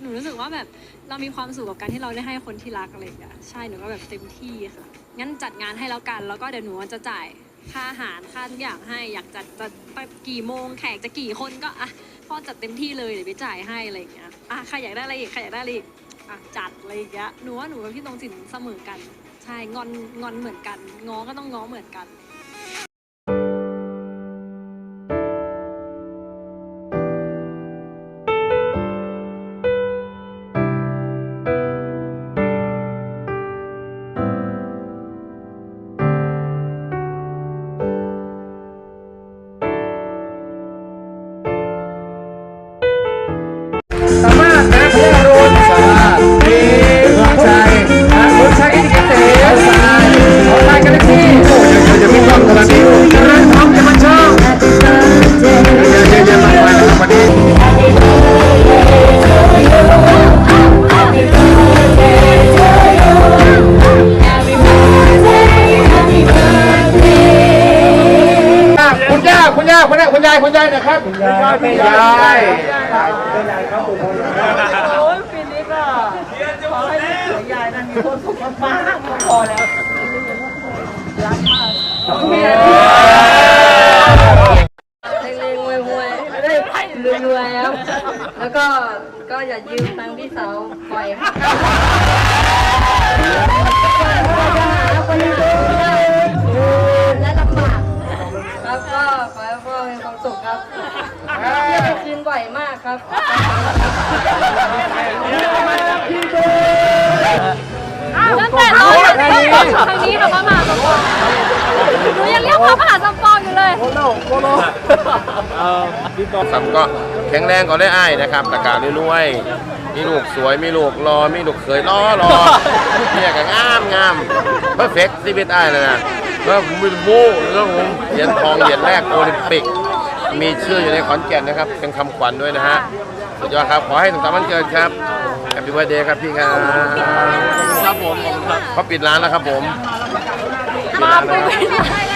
หนูรู้สึกว่าแบบเรามีความสุขกับการที่เราได้ให้คนที่รักอะไรอย่างเงี้ยใช่หนูก็แบบเต็มที่ค่ะ งั้นจัดงานให้แล้วกัน แล้วก็เดี๋ยวหนูจะจ่ายค่าอาหารค่าทุกอย่างให้อยากจัดจะจะกี่โมงแขกจะกี่คนก็อะพ่อจัดเต็มที่เลยเดี๋ยวไปจ่ายให้อะไรอย่างเงี้ยอะใครอยากได้อะไรอีกใครอยากได้อะไรอีกอะจัดอะไรอย่างเงี้ยหนูว่าหนูกับพี่ตรงสินเสมอกัน ใช่งอนงอนเหมือนกันง้อก็ต้องง้อเหมือนกัน ส คุณย่าคุณยายคุณยายนะครับคุณยายคุณยายโอ้ยปีนี้ก็ขอให้ลูกเสือยายนั้นมีความสุขมากๆก็พอแล้วรักมากเมียเล็งๆห่วยๆไม่ได้ไพ่รวยๆครับแล้วก็ก็อย่ายืมตังค์พี่สาวปล่อยครับและลำบากครับก็ขอให้พ่อมี ความสุขครับเที่ยวคืนบ่อยมากครับตั้งแต่เราอยู่ในครั้งนี้เราก็มาสมปองหนูยังเรียกเขามหาสมปองอยู่เลยครับก็แข็งแรงก่อนได้อ้ายนะครับตะการรวยๆมีลูกสวยมีลูกรอมีลูกเขยรอรอเนี่ยก็งามงามเพอร์เฟกต์ชีวิตอ้ายเลยนะแล้วผมเป็นบู๊แล้วผมเหรียญทองเหรียญแรกโอลิมปิก มีชื่ออยู่ในขอนแก่นนะครับ เป็นคำขวัญด้วยนะฮะสุดยอดครับ ขอให้สุขสันต์วันเกิดครับแฮปปี้วันเดย์ครับพี่ครับครับผมครับเขาปิดร้านแล้วครับผม ปิดร้านแล้ว